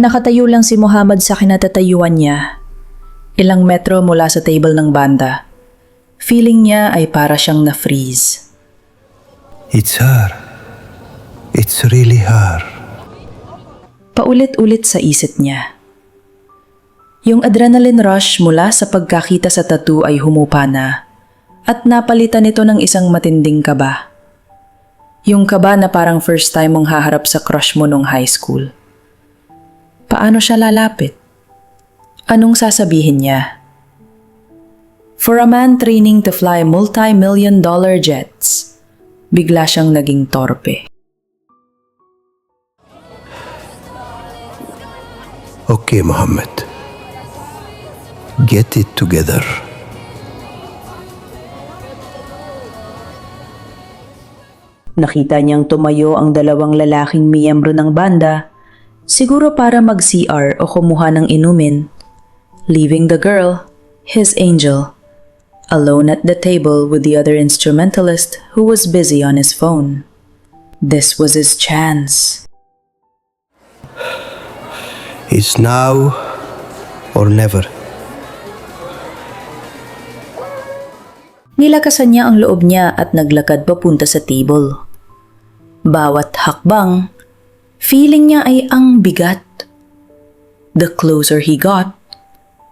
Nakatayo lang si Muhammad sa kinatatayuan niya. Ilang metro mula sa table ng banda. Feeling niya ay para siyang na-freeze. It's her. It's really her. Paulit-ulit sa isip niya. Yung adrenaline rush mula sa pagkakita sa tattoo ay humupa na at napalitan ito ng isang matinding kaba. Yung kaba na parang first time mong haharap sa crush mo nung high school. Paano siya lalapit? Anong sasabihin niya? For a man training to fly multi-million dollar jets, bigla siyang naging torpe. Okay, Mohammed. Get it together. Nakita niyang tumayo ang dalawang lalaking miyembro ng banda, siguro para mag-CR o kumuha ng inumin, leaving the girl, his angel, alone at the table with the other instrumentalist who was busy on his phone. This was his chance. It's now or never. Nilakasan niya ang loob niya at naglakad papunta sa table. Bawat hakbang, feeling niya ay ang bigat. The closer he got,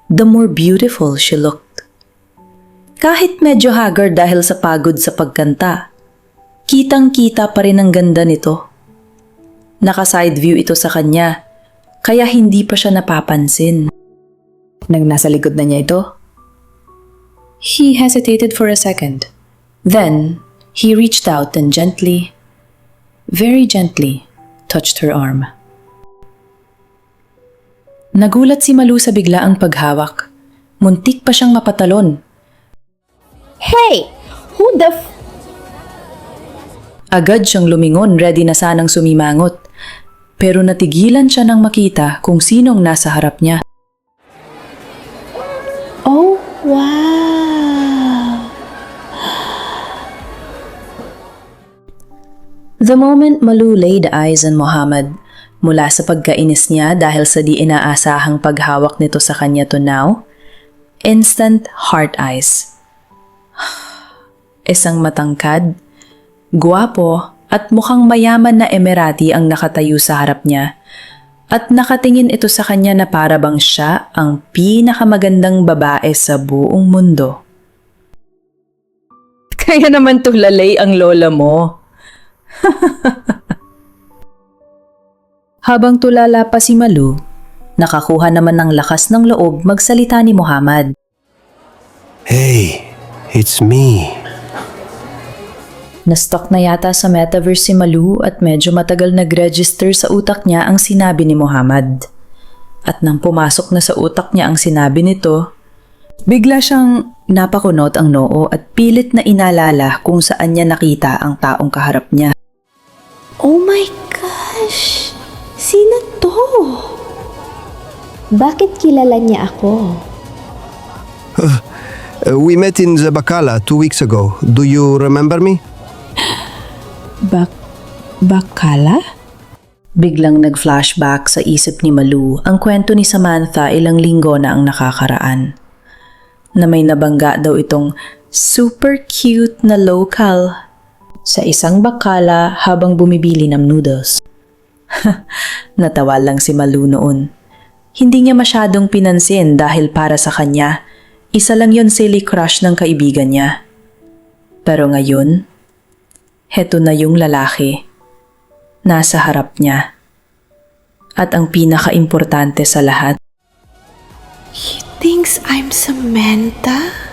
the more beautiful she looked. Kahit medyo haggard dahil sa pagod sa pagkanta, kitang-kita pa rin ang ganda nito. Naka-side view ito sa kanya, kaya hindi pa siya napapansin. Nang nasa likod na niya ito, He hesitated for a second. Then, he reached out and gently, very gently, touched her arm. Nagulat si Malu sa biglaang paghawak. Muntik pa siyang mapatalon. Hey! Who the f- Agad siyang lumingon, ready na sanang sumimangot. Pero natigilan siya nang makita kung sinong nasa harap niya. Oh, wow! The moment Malu laid eyes on Muhammad, mula sa pagkainis niya dahil sa di inaasahang paghawak nito sa kanya to now, instant heart eyes. Isang matangkad, guwapo at mukhang mayaman na Emirati ang nakatayo sa harap niya at nakatingin ito sa kanya na para bang siya ang pinakamagandang babae sa buong mundo. Kaya naman tulalay ang lola mo. Habang tulala pa si Malu, nakakuha naman ng lakas ng loob magsalita ni Muhammad. Hey, it's me. Na-stuck na yata sa metaverse si Malu at medyo matagal nag-register sa utak niya ang sinabi ni Muhammad. At nang pumasok na sa utak niya ang sinabi nito, bigla siyang napakunot ang noo at pilit na inalala kung saan niya nakita ang taong kaharap niya. Oh my gosh! Sino to? Bakit kilala niya ako? Uh, we met in the Bacala two weeks ago. Do you remember me? Bak... Bakala? Biglang nag-flashback sa isip ni Malu ang kwento ni Samantha ilang linggo na ang nakakaraan. Na may nabangga daw itong super cute na local sa isang bakala habang bumibili ng noodles. Natawa lang si Malu noon. Hindi niya masyadong pinansin dahil para sa kanya, isa lang yon silly crush ng kaibigan niya. Pero ngayon, heto na yung lalaki. Nasa harap niya. At ang pinaka-importante sa lahat, He thinks I'm Samantha?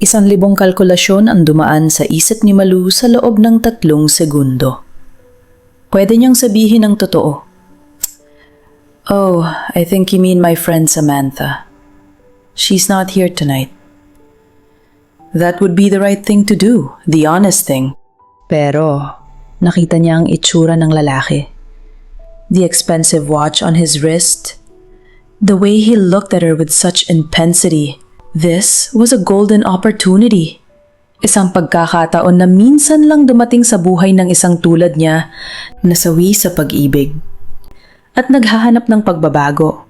Isang libong kalkulasyon ang dumaan sa isip ni Malu sa loob ng tatlong segundo. Pwede niyang sabihin ang totoo. Oh, I think you mean my friend Samantha. She's not here tonight. That would be the right thing to do, the honest thing. Pero, nakita niya ang itsura ng lalaki. The expensive watch on his wrist. The way he looked at her with such intensity. This was a golden opportunity. Isang pagkakataon na minsan lang dumating sa buhay ng isang tulad niya na sawi sa pag-ibig. At naghahanap ng pagbabago.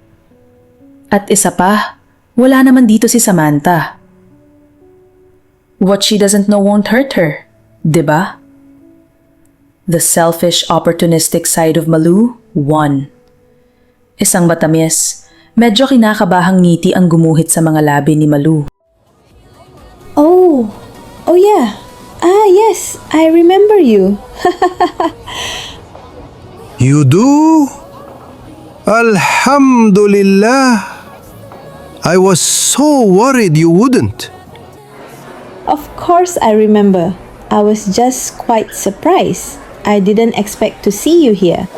At isa pa, wala naman dito si Samantha. What she doesn't know won't hurt her, 'di ba? The selfish, opportunistic side of Malu won. Isang matamis, medyo kinakabahang ngiti ang gumuhit sa mga labi ni Malu. Oh, oh yeah. Ah, yes, I remember you. You do? Alhamdulillah. I was so worried you wouldn't. Of course, I remember. I was just quite surprised. I didn't expect to see you here.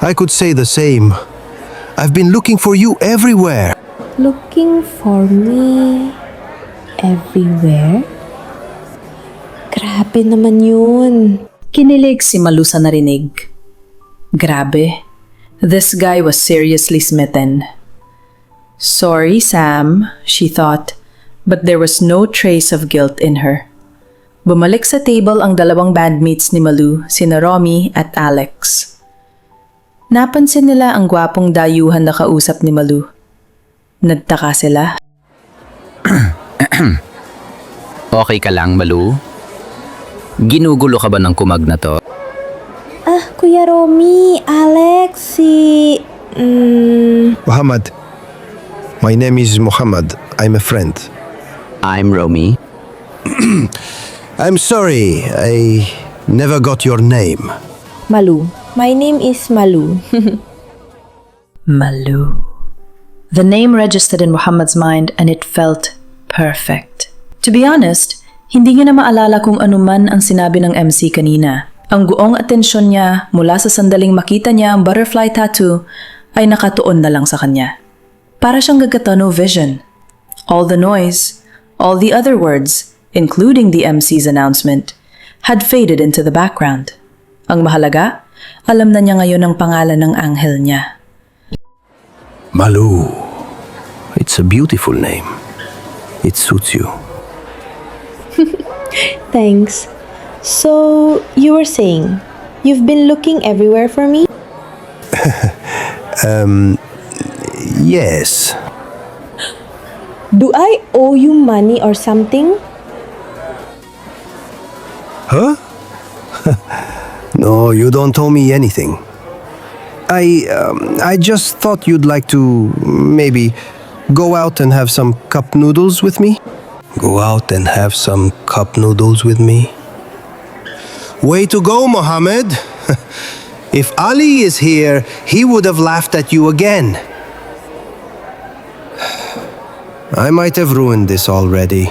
I could say the same. I've been looking for you everywhere. Looking for me everywhere? Grabe naman yun. Kinilig si Malu sa narinig. Grabe. This guy was seriously smitten. Sorry, Sam, she thought, but there was no trace of guilt in her. Bumalik sa table ang dalawang bandmates ni Malu, sina Romy at Alex. Napansin nila ang gwapong dayuhan na kausap ni Malu. Nagtaka sila. Okay ka lang, Malu? Ginugulo ka ba ng kumag na to? Ah, Kuya Romy, Alex, si... Mm, Muhammad. My name is Muhammad. I'm a friend. I'm Romy. I'm sorry, I never got your name. Malu. My name is Malu. Malu. The name registered in Muhammad's mind and it felt perfect. To be honest, hindi niya na maalala kung ano man ang sinabi ng MC kanina. Ang buong atensyon niya mula sa sandaling makita niya ang butterfly tattoo ay nakatuon na lang sa kanya. Para siyang gagatano vision. All the noise, all the other words, including the MC's announcement, had faded into the background. Ang mahalaga, alam na niya ngayon ang pangalan ng anghel niya. Malu. It's a beautiful name. It suits you. Thanks. So, you were saying, you've been looking everywhere for me? Yes. Do I owe you money or something? Huh? No, you don't owe me anything. I um, I just thought you'd like to maybe go out and have some cup noodles with me. Go out and have some cup noodles with me. Way to go, Mohammed. if Ali is here, he would have laughed at you again. I might have ruined this already.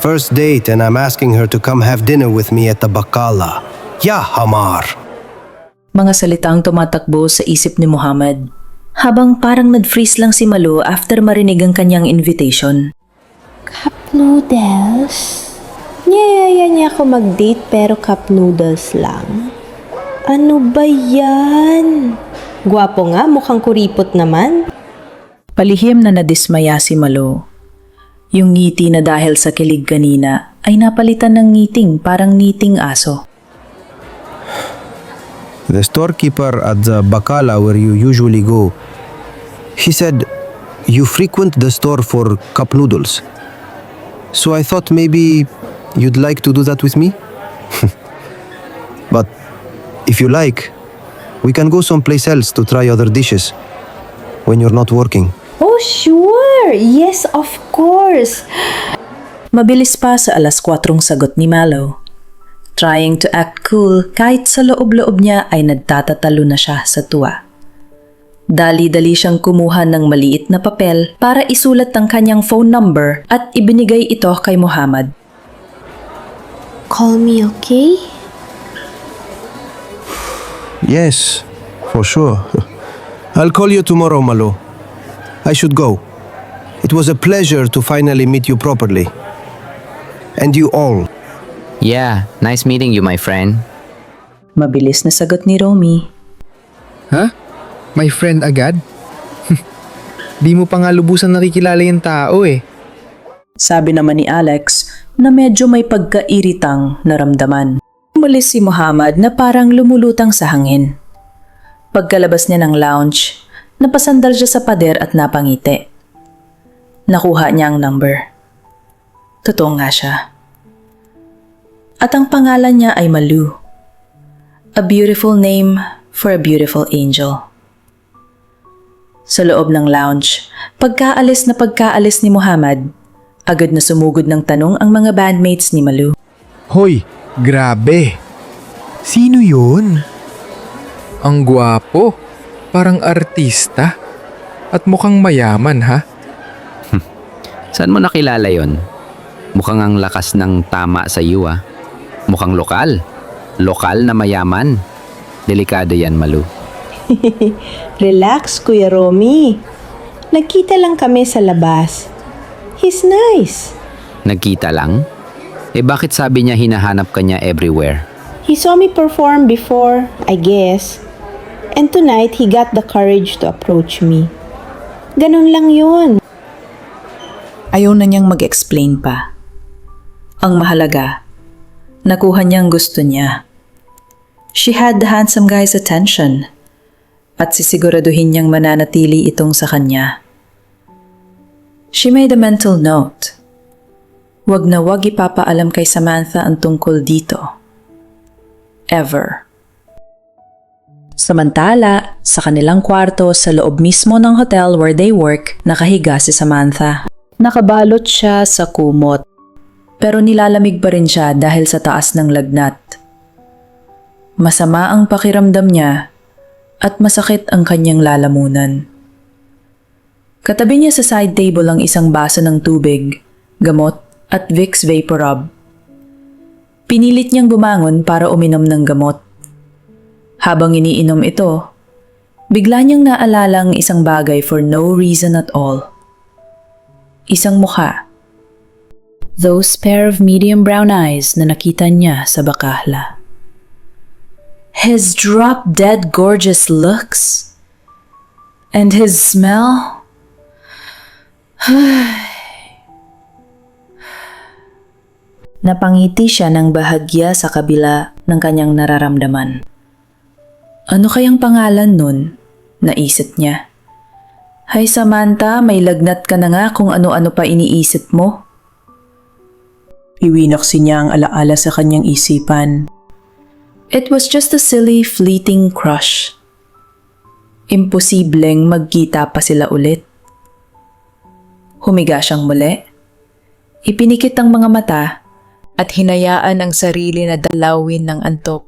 First date, and I'm asking her to come have dinner with me at the Bacala. Ya Hamar. Mga salitang tumatakbo sa isip ni Muhammad. Habang parang nag-freeze lang si Malu after marinig ang kanyang invitation. Cup noodles? Niyayaya niya ako mag-date pero cup noodles lang. Ano ba yan? Gwapo nga, mukhang kuripot naman. Palihim na nadismaya si Malu. Yung ngiti na dahil sa kilig kanina ay napalitan ng ngiting parang ngiting aso. The storekeeper at the Bakala where you usually go, he said you frequent the store for cup noodles. So I thought maybe you'd like to do that with me? but if you like, we can go someplace else to try other dishes when you're not working. Oh, sure! Yes, of course! Mabilis pa sa alas 4 sagot ni Malo. Trying to act cool kahit sa loob-loob niya ay nagtatatalo na siya sa tuwa. Dali-dali siyang kumuha ng maliit na papel para isulat ang kanyang phone number at ibinigay ito kay Muhammad. Call me, okay? Yes, for sure. I'll call you tomorrow, Malo. I should go. It was a pleasure to finally meet you properly. And you all. Yeah, nice meeting you, my friend. Mabilis na sagot ni Romy. Ha? My friend agad? Di mo pa nga lubusan nakikilala yung tao eh. Sabi naman ni Alex na medyo may pagkairitang naramdaman. Umalis si Muhammad na parang lumulutang sa hangin. Pagkalabas niya ng lounge, napasandal siya sa pader at napangiti. Nakuha niya ang number. Totoo nga siya. At ang pangalan niya ay Malu. A beautiful name for a beautiful angel. Sa loob ng lounge, pagkaalis na pagkaalis ni Muhammad, agad na sumugod ng tanong ang mga bandmates ni Malu. Hoy, grabe. Sino yun? Ang gwapo. Parang artista. At mukhang mayaman ha? Saan mo nakilala yon? Mukhang ang lakas ng tama sa iyo ah. Mukhang lokal. Lokal na mayaman. Delikado yan, Malu. Relax, Kuya Romy. Nagkita lang kami sa labas. He's nice. Nagkita lang? Eh bakit sabi niya hinahanap ka niya everywhere? He saw me perform before, I guess. And tonight, he got the courage to approach me. Ganun lang yun. Ayaw na niyang mag-explain pa. Ang mahalaga, nakuha niyang gusto niya. She had the handsome guy's attention at sisiguraduhin niyang mananatili itong sa kanya. She made a mental note. Wag na wag ipapaalam kay Samantha ang tungkol dito. Ever. Samantala, sa kanilang kwarto sa loob mismo ng hotel where they work, nakahiga si Samantha. Nakabalot siya sa kumot. Pero nilalamig pa rin siya dahil sa taas ng lagnat. Masama ang pakiramdam niya at masakit ang kanyang lalamunan. Katabi niya sa side table ang isang baso ng tubig, gamot at Vicks Vaporub. Pinilit niyang bumangon para uminom ng gamot. Habang iniinom ito, bigla niyang naalala ang isang bagay for no reason at all. Isang mukha. Those pair of medium brown eyes na nakita niya sa bakahla. His drop-dead gorgeous looks. And his smell. Napangiti siya ng bahagya sa kabila ng kanyang nararamdaman. Ano kayang pangalan nun? Naisip niya. Hay Samantha, may lagnat ka na nga kung ano-ano pa iniisip mo. Iwinaksi niya ang alaala sa kanyang isipan. It was just a silly, fleeting crush. Imposibleng magkita pa sila ulit. Humiga siyang muli. Ipinikit ang mga mata at hinayaan ang sarili na dalawin ng antok.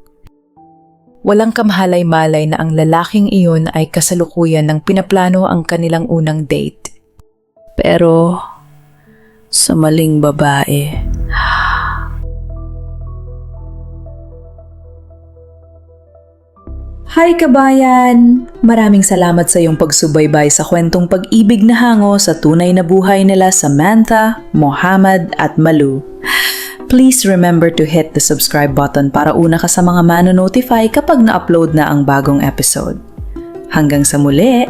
Walang kamhalay-malay na ang lalaking iyon ay kasalukuyan ng pinaplano ang kanilang unang date. Pero sa maling babae. Hi kabayan! Maraming salamat sa iyong pagsubaybay sa kwentong pag-ibig na hango sa tunay na buhay nila Samantha, Mohammed at Malu. Please remember to hit the subscribe button para una ka sa mga mano-notify kapag na-upload na ang bagong episode. Hanggang sa muli!